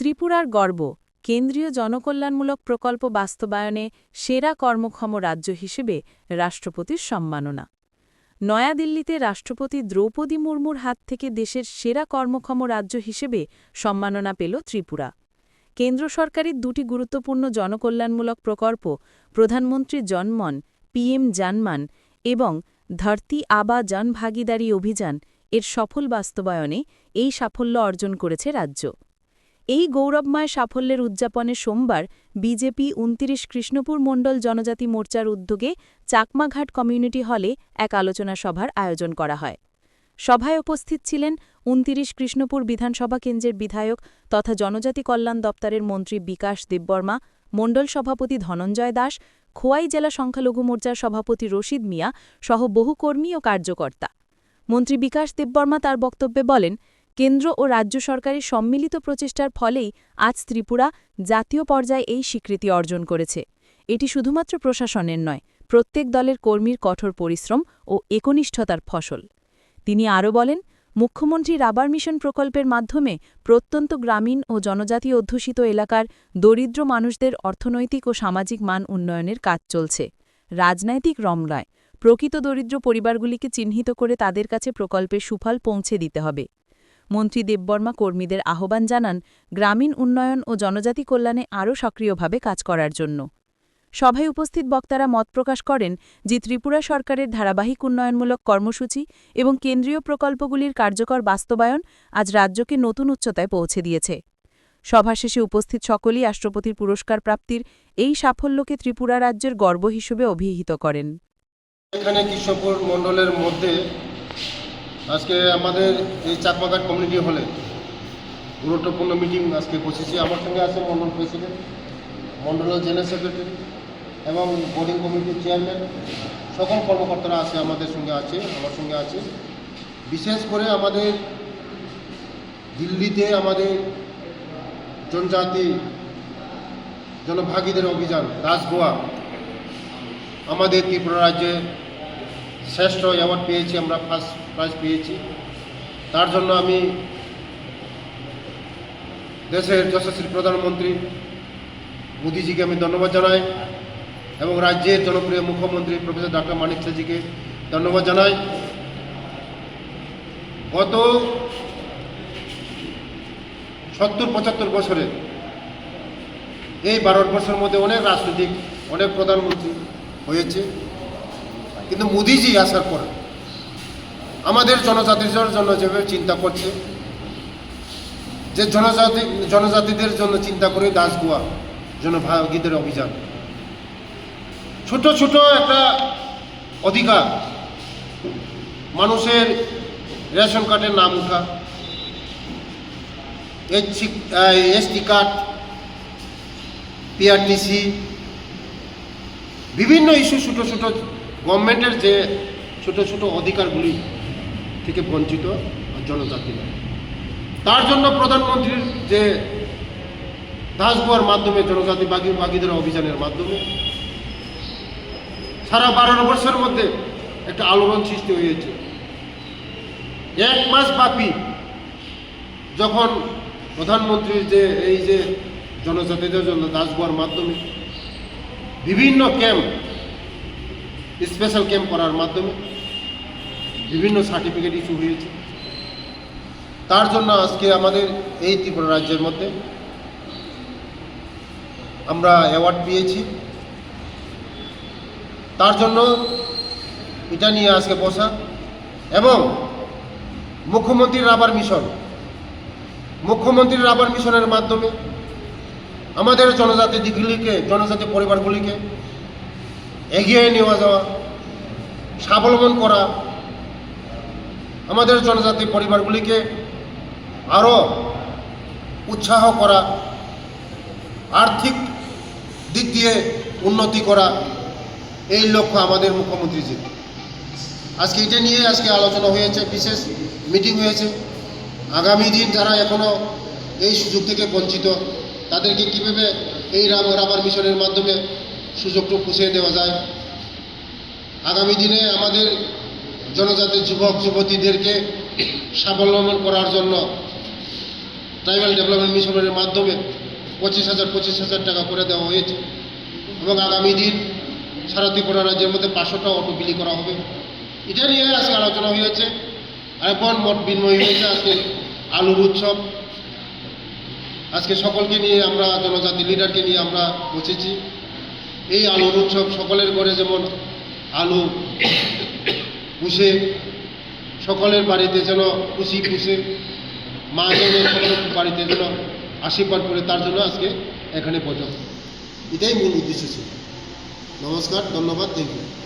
ত্রিপুরার গর্ব, কেন্দ্রীয় জনকল্যাণমূলক প্রকল্প বাস্তবায়নে সেরা কর্মক্ষম রাজ্য হিসেবে রাষ্ট্রপতির সম্মাননা। নয়াদিল্লিতে রাষ্ট্রপতি দ্রৌপদী মুর্মুর হাত থেকে দেশের সেরা কর্মক্ষম রাজ্য হিসেবে সম্মাননা পেল ত্রিপুরা। কেন্দ্র সরকারের দুটি গুরুত্বপূর্ণ জনকল্যাণমূলক প্রকল্প, প্রধানমন্ত্রী জনমন পিএম জানমান এবং ধরতি আবা জনভাগিদারি অভিযান, এর সফল বাস্তবায়নে এই সাফল্য অর্জন করেছে রাজ্য। এই গৌরবময় সাফল্যের উদযাপনে সোমবার বিজেপি উনতিরিশ কৃষ্ণপুর মণ্ডল জনজাতি মোর্চার উদ্যোগে চাকমাঘাট কমিউনিটি হলে এক আলোচনা সভার আয়োজন করা হয়। সভায় উপস্থিত ছিলেন উনতিরিশ কৃষ্ণপুর বিধানসভা কেন্দ্রের বিধায়ক তথা জনজাতি কল্যাণ দপ্তরের মন্ত্রী বিকাশ দেববর্মা, মণ্ডল সভাপতি ধনঞ্জয় দাস, খোয়াই জেলা সংখ্যালঘু মোর্চার সভাপতি রশিদ মিয়া সহ বহু কর্মী ও কার্যকর্তা। মন্ত্রী বিকাশ দেববর্মা তার বক্তব্যে বলেন কেন্দ্র ও রাজ্য সরকারের সম্মিলিত প্রচেষ্টার ফলেই আজ ত্রিপুরা জাতীয় পর্যায়ে এই স্বীকৃতি অর্জন করেছে। এটি শুধুমাত্র প্রশাসনের নয়, প্রত্যেক দলের কর্মীর কঠোর পরিশ্রম ও একনিষ্ঠতার ফসল। তিনি আরও বলেন, মুখ্যমন্ত্রী রাবার মিশন প্রকল্পের মাধ্যমে প্রত্যন্ত গ্রামীণ ও জনজাতি অধ্যুষিত এলাকার দরিদ্র মানুষদের অর্থনৈতিক ও সামাজিক মান উন্নয়নের কাজ চলছে। রাজনৈতিক রমরায়, প্রকৃত দরিদ্র পরিবারগুলিকে চিহ্নিত করে তাদের কাছে প্রকল্পের সুফল পৌঁছে দিতে হবে। মন্ত্রী দেববর্মা কর্মীদের আহ্বান জানান গ্রামীণ উন্নয়ন ও জনজাতি কল্যাণে আরও সক্রিয়ভাবে কাজ করার জন্য। সভায় উপস্থিত বক্তারা মত প্রকাশ করেন যে ত্রিপুরা সরকারের ধারাবাহিক উন্নয়নমূলক কর্মসূচি এবং কেন্দ্রীয় প্রকল্পগুলির কার্যকর বাস্তবায়ন আজ রাজ্যকে নতুন উচ্চতায় পৌঁছে দিয়েছে। সভা শেষে উপস্থিত সকলেই রাষ্ট্রপতির পুরস্কার প্রাপ্তির এই সাফল্যকে ত্রিপুরা রাজ্যের গর্ব হিসেবে অভিহিত করেন। এখানে কৃষ্ণপুর মণ্ডলের মধ্যে আজকে আমাদের এই চাকমাঘাট কমিউনিটি হলে গুরুত্বপূর্ণ মিটিং আজকে বসেছি। আমার সঙ্গে আছে মণ্ডল প্রেসিডেন্ট মণ্ডলের জেনারেল সেক্রেটারি এবং বোর্ডিং কমিটির চেয়ারম্যান সকল কর্মকর্তারা আছে আমাদের সঙ্গে আছে, আমার সঙ্গে আছে। বিশেষ করে আমাদের দিল্লিতে আমাদের জনজাতি জনভাগীদের অভিযান রাজগোয়া আমাদের ত্রিপুরা রাজ্যে শ্রেষ্ঠ অ্যাওয়ার্ড পেয়েছি, আমরা ফার্স্ট প্রাইজ পেয়েছি। তার জন্য আমি দেশের যশস্বী প্রধানমন্ত্রী মোদিজিকে আমি ধন্যবাদ জানাই এবং রাজ্যের জনপ্রিয় মুখ্যমন্ত্রী প্রফেসর ডক্টর মানিক সাজিকে ধন্যবাদ জানাই। গত সত্তর পঁচাত্তর বছরে এই ভারতবর্ষের মধ্যে অনেক রাজনৈতিক, অনেক প্রধানমন্ত্রী হয়েছে। কিন্তু মোদিজি আসার পর আমাদের জনজাতির জন্য যেভাবে চিন্তা করছে, যে জনজাতি, জনজাতিদের জন্য চিন্তা করে দাসগুয়া জনভাগীদের অভিযান। ছোট ছোট একটা অধিকার, মানুষের রেশন কার্ডের নাম উঠা এসটি কার্ড, পিআরটিসি, বিভিন্ন ইস্যু ছোটো ছোটো গভর্নমেন্টের যে ছোট ছোট অধিকারগুলি থেকে বঞ্চিত জনজাতিরা তার জন্য প্রধানমন্ত্রীর যে দাসগুয়ার মাধ্যমে জনজাতি বাগি বাগিদের অভিযানের মাধ্যমে সারা বারো বছরের মধ্যে একটা আলোড়ন সৃষ্টি হয়েছে। এক মাস ব্যাপী যখন প্রধানমন্ত্রীর যে এই যে জনজাতিদের জন্য দাসগুয়ার মাধ্যমে বিভিন্ন ক্যাম্প স্পেশাল ক্যাম্প করার মাধ্যমে বিভিন্ন সার্টিফিকেট ইস্যু হয়েছে। তার জন্য আজকে আমাদের এই ত্রিপুরা রাজ্যের মধ্যে আমরা অ্যাওয়ার্ড পেয়েছি। তার জন্য এটা নিয়ে আজকে বসা এবং মুখ্যমন্ত্রীর রাবার মিশন মুখ্যমন্ত্রীর রাবার মিশনের মাধ্যমে আমাদের জনজাতি দিকগুলিকে, জনজাতি পরিবারগুলিকে এগিয়ে নেওয়া যাওয়া, স্বাবলম্বন করা, আমাদের জনজাতি পরিবারগুলিকে আরও উৎসাহ করা, আর্থিক দিক দিয়ে উন্নতি করা, এই লক্ষ্য আমাদের মুখ্যমন্ত্রীজির আজকে এটা নিয়ে আজকে আলোচনা হয়েছে, বিশেষ মিটিং হয়েছে। আগামী দিন যারা এখনও এই সুযোগ থেকে বঞ্চিত, তাদেরকে কীভাবে এই রাম রাবার মিশনের মাধ্যমে সুযোগটা পুষিয়ে দেওয়া যায়। আগামী দিনে আমাদের জনজাতির যুবক, যুবতীদেরকে স্বাবলম্বন করার জন্য ট্রাইবাল ডেভেলপমেন্ট মিশনের মাধ্যমে পঁচিশ হাজার পঁচিশ হাজার টাকা করে দেওয়া হয়েছে এবং আগামী দিন সারা ত্রিপুরা রাজ্যের মধ্যে পাঁচশোটা অটো বিলি করা হবে। এটা নিয়ে আজকে আলোচনা হয়েছে। আরেকবার মত বিনিময় হয়েছে আজকে আলুর উৎসব। আজকে সকলকে নিয়ে আমরা, জনজাতি লিডারকে নিয়ে আমরা বসেছি। এই আলুর উৎসব সকলের ঘরে যেমন আলু পুষে, সকলের বাড়িতে যেন খুশি পুষে, মা যেন সকলের বাড়িতে যেন আশীর্বাদ করে, তার জন্য আজকে এখানে বৈঠক এটাই মূল উদ্দেশ্য ছিল। নমস্কার, ধন্যবাদ থ্যাংক ইউ